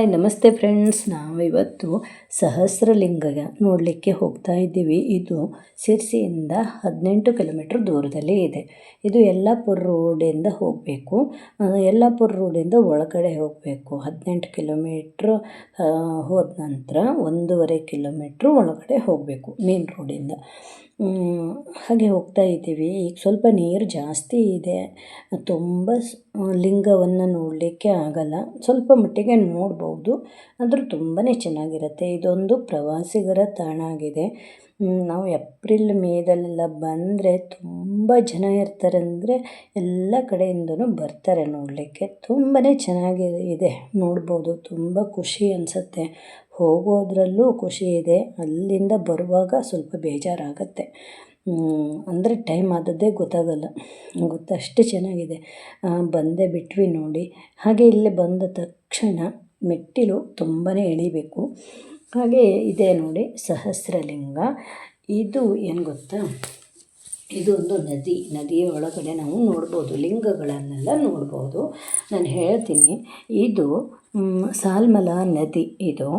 Hi, ನಮಸ್ತೆ friends. ನಾವಿವತ್ತು ಸಹಸ್ರಲಿಂಗ ನೋಡಲಿಕ್ಕೆ ಹೋಗ್ತಾ ಇದ್ದೀವಿ. ಇದು ಸಿರ್ಸಿಯಿಂದ ಹದಿನೆಂಟು ಕಿಲೋಮೀಟ್ರ್ ದೂರದಲ್ಲಿ ಇದೆ. ಇದು ಯಲ್ಲಾಪುರ ರೋಡಿಂದ ಹೋಗಬೇಕು. ಯಲ್ಲಾಪುರ ರೋಡಿಂದ ಒಳಗಡೆ ಹೋಗಬೇಕು. ಹದಿನೆಂಟು ಕಿಲೋಮೀಟ್ರ್ ಹೋದ ನಂತರ ಒಂದೂವರೆ ಕಿಲೋಮೀಟ್ರ್ ಒಳಗಡೆ ಹೋಗಬೇಕು ಮೇನ್ ರೋಡಿಂದ. ಹಾಗೆ ಹೋಗ್ತಾ ಇದ್ದೀವಿ. ಈಗ ಸ್ವಲ್ಪ ನೀರು ಜಾಸ್ತಿ ಇದೆ. ತುಂಬ ಲಿಂಗವನ್ನು ನೋಡಲಿಕ್ಕೆ ಆಗಲ್ಲ. ಸ್ವಲ್ಪ ಮಟ್ಟಿಗೆ ನೋಡ್ಬೋದು. ಆದರೂ ತುಂಬಾ ಚೆನ್ನಾಗಿರುತ್ತೆ. ಇದೊಂದು ಪ್ರವಾಸಿಗರ ತಾಣ ಆಗಿದೆ ನಾವು ಎಪ್ರಿಲ್ ಮೇದಲ್ಲೆಲ್ಲ ಬಂದರೆ ತುಂಬ ಜನ ಇರ್ತಾರೆ ಅಂದರೆ ಎಲ್ಲ ಕಡೆಯಿಂದನೂ ಬರ್ತಾರೆ ನೋಡಲಿಕ್ಕೆ. ತುಂಬಾ ಚೆನ್ನಾಗಿ ಇದೆ. ನೋಡ್ಬೋದು. ತುಂಬ ಖುಷಿ ಅನಿಸುತ್ತೆ. ಹೋಗೋದ್ರಲ್ಲೂ ಖುಷಿ ಇದೆ. ಅಲ್ಲಿಂದ ಬರುವಾಗ ಸ್ವಲ್ಪ ಬೇಜಾರಾಗುತ್ತೆ. ಅಂದರೆ ಟೈಮ್ ಆದದ್ದೇ ಗೊತ್ತಾಗಲ್ಲ. ಗೊತ್ತಾ ಅಷ್ಟು ಚೆನ್ನಾಗಿದೆ. ಬಂದೇ ಬಿಟ್ವಿ ನೋಡಿ. ಹಾಗೆ ಇಲ್ಲಿ ಬಂದ ತಕ್ಷಣ ಮೆಟ್ಟಿಲು ತುಂಬಾ ಎಳಿಬೇಕು. ಹಾಗೆ ಇದೆ ನೋಡಿ ಸಹಸ್ರಲಿಂಗ. ಇದು ಏನು ಗೊತ್ತಾ? ಇದು ಒಂದು ನದಿ, ನದಿಯ ಒಳಗಡೆ ನಾವು ನೋಡ್ಬೋದು, ಲಿಂಗಗಳನ್ನೆಲ್ಲ ನೋಡ್ಬೋದು. ನಾನು ಹೇಳ್ತೀನಿ, ಇದು ಸಾಲ್ಮಲ ನದಿ ಇದು.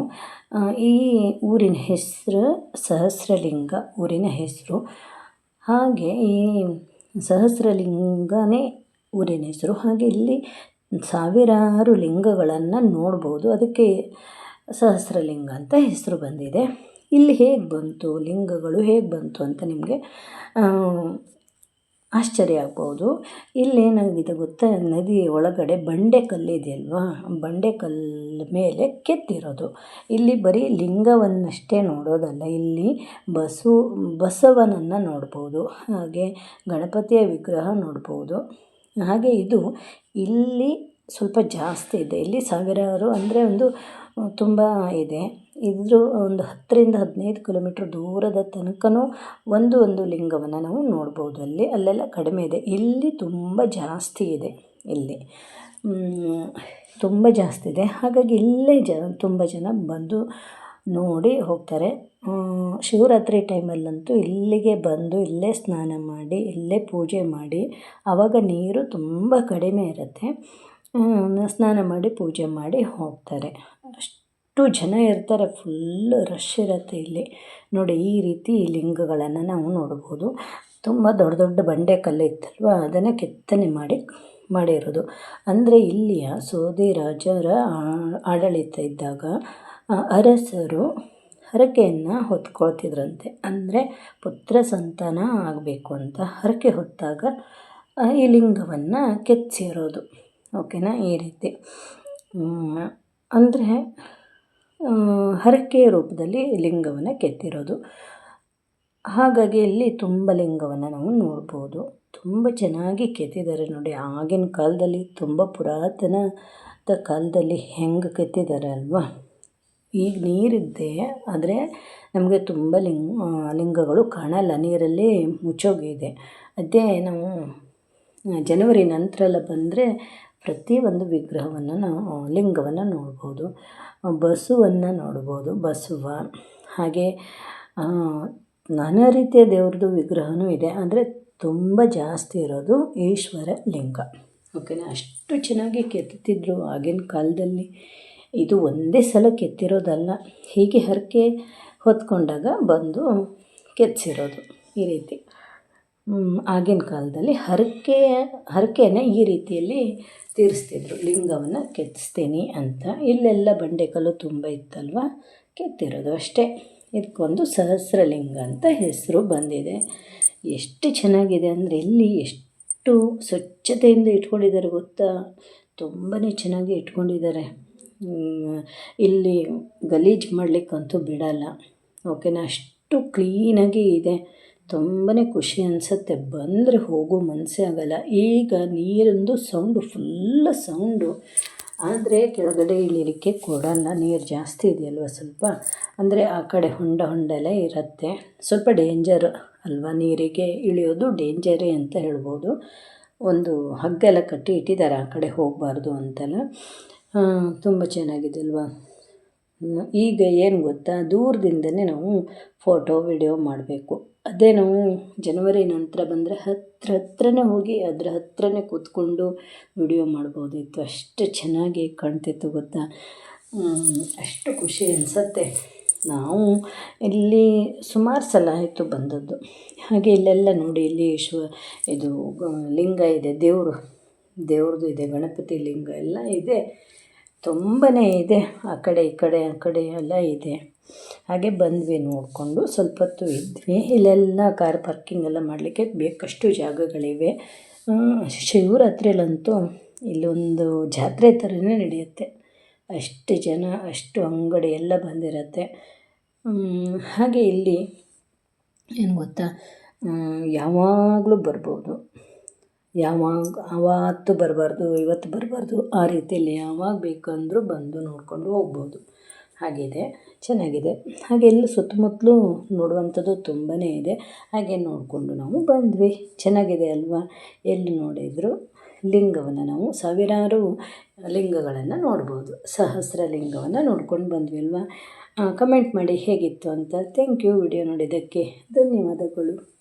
ಈ ಊರಿನ ಹೆಸರು ಸಹಸ್ರಲಿಂಗ ಊರಿನ ಹೆಸರು. ಹಾಗೆ ಈ ಸಹಸ್ರಲಿಂಗನೇ ಊರಿನ ಹೆಸರು. ಹಾಗೆ ಇಲ್ಲಿ ಸಾವಿರಾರು ಲಿಂಗಗಳನ್ನು ನೋಡ್ಬೋದು. ಅದಕ್ಕೆ ಸಹಸ್ರಲಿಂಗ ಅಂತ ಹೆಸರು ಬಂದಿದೆ. ಇಲ್ಲಿ ಹೇಗೆ ಬಂತು, ಲಿಂಗಗಳು ಹೇಗೆ ಬಂತು ಅಂತ ನಿಮಗೆ ಆಶ್ಚರ್ಯ ಆಗ್ಬೋದು. ಇಲ್ಲೇನಾಗಿದೆ ಗೊತ್ತಾ, ನದಿ ಒಳಗಡೆ ಬಂಡೆ ಕಲ್ಲಿದೆಯಲ್ವಾ ಬಂಡೆ ಕಲ್ಲು ಮೇಲೆ ಕೆತ್ತಿರೋದು. ಇಲ್ಲಿ ಬರೀ ಲಿಂಗವನ್ನಷ್ಟೇ ನೋಡೋದಲ್ಲ, ಇಲ್ಲಿ ಬಸು, ಬಸವನನ್ನು ನೋಡ್ಬೋದು, ಹಾಗೆ ಗಣಪತಿಯ ವಿಗ್ರಹ ನೋಡ್ಬೋದು. ಹಾಗೆ ಇದು ಇಲ್ಲಿ ಸ್ವಲ್ಪ ಜಾಸ್ತಿ ಇದೆ. ಇಲ್ಲಿ ಸಾವಿರಾರು ಅಂದರೆ ಒಂದು ತುಂಬ ಇದೆ. ಇದ್ರ ಒಂದು ಹತ್ತರಿಂದ ಹದಿನೈದು ಕಿಲೋಮೀಟ್ರ್ ದೂರದ ತನಕನೂ ಒಂದು ಒಂದು ಲಿಂಗವನ್ನು ನಾವು ನೋಡ್ಬೋದು ಅಲ್ಲಿ. ಅಲ್ಲೆಲ್ಲ ಕಡಿಮೆ ಇದೆ. ಇಲ್ಲಿ ತುಂಬ ಜಾಸ್ತಿ ಇದೆ. ಇಲ್ಲಿ ತುಂಬ ಜಾಸ್ತಿ ಇದೆ. ಹಾಗಾಗಿ ಇಲ್ಲೇ ಜ, ತುಂಬ ಜನ ಬಂದು ನೋಡಿ ಹೋಗ್ತಾರೆ. ಶಿವರಾತ್ರಿ ಟೈಮಲ್ಲಂತೂ ಇಲ್ಲಿಗೆ ಬಂದು ಇಲ್ಲೇ ಸ್ನಾನ ಮಾಡಿ, ಇಲ್ಲೇ ಪೂಜೆ ಮಾಡಿ, ಆವಾಗ ನೀರು ತುಂಬ ಕಡಿಮೆ ಇರುತ್ತೆ. ಸ್ನಾನ ಮಾಡಿ ಪೂಜೆ ಮಾಡಿ ಹೋಗ್ತಾರೆ. ಅಷ್ಟು ಜನ ಇರ್ತಾರೆ ಫುಲ್ಲು ರಶ್ ಇರುತ್ತೆ ಇಲ್ಲಿ. ನೋಡಿ, ಈ ರೀತಿ ಲಿಂಗಗಳನ್ನು ನಾವು ನೋಡ್ಬೋದು. ತುಂಬ ದೊಡ್ಡ ದೊಡ್ಡ ಬಂಡೆ ಕಲ್ಲು ಇತ್ತಲ್ವ, ಅದನ್ನು ಕೆತ್ತನೆ ಮಾಡಿ, ಮಾಡಿರೋದು. ಅಂದರೆ ಇಲ್ಲಿಯ ಸೋದಿ ರಾಜರ ಆಡಳಿತ ಇದ್ದಾಗ ಅರಸರು ಹರಕೆಯನ್ನು ಹೊತ್ಕೊಳ್ತಿದ್ರಂತೆ. ಅಂದರೆ ಪುತ್ರ ಸಂತಾನ ಆಗಬೇಕು ಅಂತ ಹರಕೆ ಹೊತ್ತಾಗ ಈ ಲಿಂಗವನ್ನು ಕೆತ್ತಿಸಿರೋದು ಓಕೆನಾ? ಈ ರೀತಿ. ಅಂದರೆ ಹರಕೆಯ ರೂಪದಲ್ಲಿ ಲಿಂಗವನ್ನು ಕೆತ್ತಿರೋದು. ಹಾಗಾಗಿ ಇಲ್ಲಿ ತುಂಬ ಲಿಂಗವನ್ನು ನಾವು ನೋಡ್ಬೋದು. ತುಂಬ ಚೆನ್ನಾಗಿ ಕೆತ್ತಿದ್ದಾರೆ ನೋಡಿ. ಆಗಿನ ಕಾಲದಲ್ಲಿ ತುಂಬ ಪುರಾತನದ ಕಾಲದಲ್ಲಿ ಹೆಂಗೆ ಕೆತ್ತಿದ್ದಾರೆ ಅಲ್ವಾ? ಈಗ ನೀರಿದ್ದೆ, ಆದರೆ ನಮಗೆ ತುಂಬ ಲಿಂಗ ಲಿಂಗಗಳು ಕಾಣಲ್ಲ. ನೀರಲ್ಲಿ ಮುಚ್ಚೋಗಿದೆ. ಅದೇ ನಾವು ಜನವರಿ ನಂತರ ಎಲ್ಲ ಬಂದರೆ ಪ್ರತಿಯೊಂದು ವಿಗ್ರಹವನ್ನು ನಾವು ಲಿಂಗವನ್ನು ನೋಡ್ಬೋದು ಬಸುವನ್ನು ನೋಡ್ಬೋದು, ಬಸವ, ಹಾಗೆ ನಾನಾ ರೀತಿಯ ದೇವ್ರದ್ದು ವಿಗ್ರಹವೂ ಇದೆ. ಅಂದರೆ ತುಂಬ ಜಾಸ್ತಿ ಇರೋದು ಈಶ್ವರ ಲಿಂಗ. ಓಕೆನಾ? ಅಷ್ಟು ಚೆನ್ನಾಗಿ ಕೆತ್ತುತ್ತಿದ್ದರು ಆಗಿನ ಕಾಲದಲ್ಲಿ ಇದು ಒಂದೇ ಸಲ ಕೆತ್ತಿರೋದಲ್ಲ. ಹೀಗೆ ಹರಕೆ ಹೊತ್ಕೊಂಡಾಗ ಬಂದು ಕೆತ್ತಿಸಿರೋದು ಈ ರೀತಿ. ಆಗಿನ ಕಾಲದಲ್ಲಿ ಹರಕೆ, ಹರಕೆನ ಈ ರೀತಿಯಲ್ಲಿ ತೀರಿಸ್ತಿದ್ರು. ಲಿಂಗವನ್ನು ಕೆತ್ತಿಸ್ತೀನಿ ಅಂತ. ಇಲ್ಲೆಲ್ಲ ಬಂಡೆಕಲ್ಲು ತುಂಬ ಇತ್ತಲ್ವ? ಕೆತ್ತಿರೋದು ಅಷ್ಟೇ. ಇದಕ್ಕೊಂದು ಸಹಸ್ರಲಿಂಗ ಅಂತ ಹೆಸರು ಬಂದಿದೆ. ಎಷ್ಟು ಚೆನ್ನಾಗಿದೆ ಅಂದರೆ ಇಲ್ಲಿ ಎಷ್ಟು ಸ್ವಚ್ಛತೆಯಿಂದ ಇಟ್ಕೊಂಡಿದ್ದಾರೆ ಗೊತ್ತಾ? ತುಂಬಾ ಚೆನ್ನಾಗಿ ಇಟ್ಕೊಂಡಿದ್ದಾರೆ. ಇಲ್ಲಿ ಗಲೀಜು ಮಾಡಲಿಕ್ಕಂತೂ ಬಿಡಲ್ಲ. ಓಕೆನಾ? ಅಷ್ಟು ಕ್ಲೀನಾಗಿ ಇದೆ. ತುಂಬಾ ಖುಷಿ ಅನಿಸುತ್ತೆ. ಬಂದರೆ ಹೋಗೋ ಮನಸ್ಸೇ ಆಗಲ್ಲ. ಈಗ ನೀರಿಂದು ಸೌಂಡು ಫುಲ್ ಸೌಂಡು ಆದರೆ ಕೆಳಗಡೆ ಇಳಿಲಿಕ್ಕೆ ಕೊಡಲ್ಲ. ನೀರು ಜಾಸ್ತಿ ಇದೆಯಲ್ವ ಸ್ವಲ್ಪ? ಅಂದರೆ ಆ ಕಡೆ ಹೊಂಡ ಹೊಂಡ ಎಲ್ಲ ಇರುತ್ತೆ. ಸ್ವಲ್ಪ ಡೇಂಜರ್ ಅಲ್ವಾ? ನೀರಿಗೆ ಇಳಿಯೋದು ಡೇಂಜರೇ ಅಂತ ಹೇಳ್ಬೋದು. ಒಂದು ಹಗ್ಗ ಎಲ್ಲ ಕಟ್ಟಿ ಇಟ್ಟಿದ್ದಾರೆ ಆ ಕಡೆ ಹೋಗಬಾರ್ದು ಅಂತೆಲ್ಲ. ತುಂಬ ಚೆನ್ನಾಗಿದೆ ಅಲ್ವಾ? ಈಗ ಏನು ಗೊತ್ತಾ? ದೂರದಿಂದನೇ ನಾವು ಫೋಟೋ, ವಿಡಿಯೋ ಮಾಡಬೇಕು. ಅದೇ ನಾವು ಜನವರಿ ನಂತರ ಬಂದರೆ ಹತ್ರ ಹತ್ರನೇ ಹೋಗಿ ಅದರ ಹತ್ರನೇ ಕೂತ್ಕೊಂಡು ವಿಡಿಯೋ ಮಾಡ್ಬೋದಿತ್ತು. ಅಷ್ಟು ಚೆನ್ನಾಗಿ ಕಾಣ್ತಿತ್ತು ಗೊತ್ತಾ? ಅಷ್ಟು ಖುಷಿ ಅನಿಸತ್ತೆ. ನಾವು ಇಲ್ಲಿ ಸುಮಾರು ಸಲ ಆಯಿತು ಬಂದದ್ದು. ಹಾಗೆ ಇಲ್ಲೆಲ್ಲ ನೋಡಿ, ಇಲ್ಲಿ ಶಿವ ಇದು ಲಿಂಗ ಇದೆ, ದೇವರು. ದೇವ್ರದ್ದು ಇದೆ, ಗಣಪತಿ ಲಿಂಗ ಎಲ್ಲ ಇದೆ. ತುಂಬಾ ಇದೆ. ಆ ಕಡೆ, ಈ ಕಡೆ, ಆ ಕಡೆ ಎಲ್ಲ ಇದೆ. ಹಾಗೆ ಬಂದ್ವಿ ನೋಡಿಕೊಂಡು ಸ್ವಲ್ಪ ಹೊತ್ತು ಇದ್ವಿ. ಇಲ್ಲೆಲ್ಲ ಕಾರ್ ಪಾರ್ಕಿಂಗ್ ಎಲ್ಲ ಮಾಡಲಿಕ್ಕೆ ಬೇಕಷ್ಟು ಜಾಗಗಳಿವೆ. ಶಿವರಾತ್ರಿಯಲ್ಲಂತೂ ಇಲ್ಲೊಂದು ಜಾತ್ರೆ ಥರನೇ ನಡೆಯುತ್ತೆ. ಅಷ್ಟು ಜನ, ಅಷ್ಟು ಅಂಗಡಿ ಎಲ್ಲ ಬಂದಿರತ್ತೆ. ಹಾಗೆ ಇಲ್ಲಿ, ಏನು ಗೊತ್ತಾ? ಯಾವಾಗಲೂ ಬರ್ಬೋದು. ಯಾವಾಗ, ಆವತ್ತು ಬರಬಾರ್ದು, ಇವತ್ತು ಬರಬಾರ್ದು, ಆ ರೀತಿಯಲ್ಲಿ ಯಾವಾಗ ಬೇಕಂದರೂ ಬಂದು ನೋಡಿಕೊಂಡು ಹೋಗ್ಬೋದು. ಹಾಗಿದೆ, ಚೆನ್ನಾಗಿದೆ. ಹಾಗೆ ಎಲ್ಲ ಸುತ್ತಮುತ್ತಲೂ ನೋಡುವಂಥದ್ದು ತುಂಬಾ ಇದೆ. ಹಾಗೆ ನೋಡಿಕೊಂಡು ನಾವು ಬಂದ್ವಿ. ಚೆನ್ನಾಗಿದೆ ಅಲ್ವಾ? ಎಲ್ಲಿ ನೋಡಿದರೂ ಲಿಂಗವನ್ನು ನಾವು ಸಾವಿರಾರು ಲಿಂಗಗಳನ್ನು ನೋಡ್ಬೋದು. ಸಹಸ್ರ ಲಿಂಗವನ್ನು ನೋಡ್ಕೊಂಡು ಬಂದ್ವಿ ಅಲ್ವಾ? ಕಮೆಂಟ್ ಮಾಡಿ ಹೇಗಿತ್ತು ಅಂತ ಥ್ಯಾಂಕ್ ಯು ವಿಡಿಯೋ ನೋಡಿದ್ದಕ್ಕೆ ಧನ್ಯವಾದಗಳು.